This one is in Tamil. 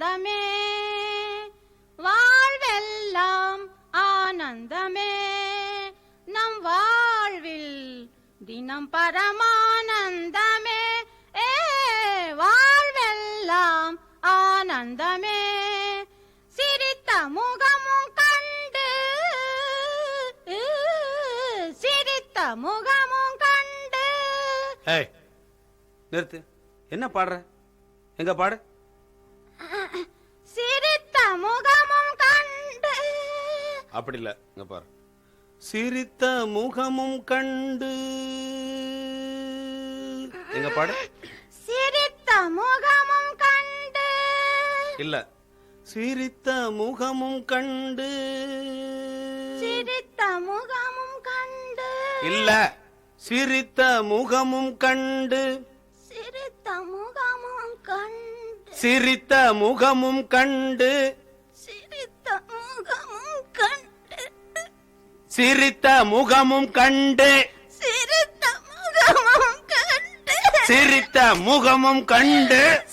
ஆனந்தமே. வாழ்வெல்லாம் ஆனந்தமே. நம் வாழ்வில் தினம் பரமானந்தமே. ஏ வாழ்வெல்லாம் ஆனந்தமே. சிரித்த முகமும் கண்டு சிரித்த முகமும் கண்டு. நிறுத்து. என்ன பாடுற? எங்க பாடு? அப்படி இல்ல. இங்க பாரு. சிரித்த முகமும் கண்டு. எங்க பாடு. சிரித்த முகமும் கண்டு. இல்ல. சிரித்த முகமும் கண்டு. சிரித்த முகமும் கண்டு. இல்ல. சிரித்த முகமும் கண்டு. சிரித்த முகமும் கண்டு. சிரித்த முகமும் கண்டு. சிரித்த முகமும் சிரித்த முகமும் கண்டு. சிரித்த முகமும் கண்டு. சிரித்த முகமும் கண்டு.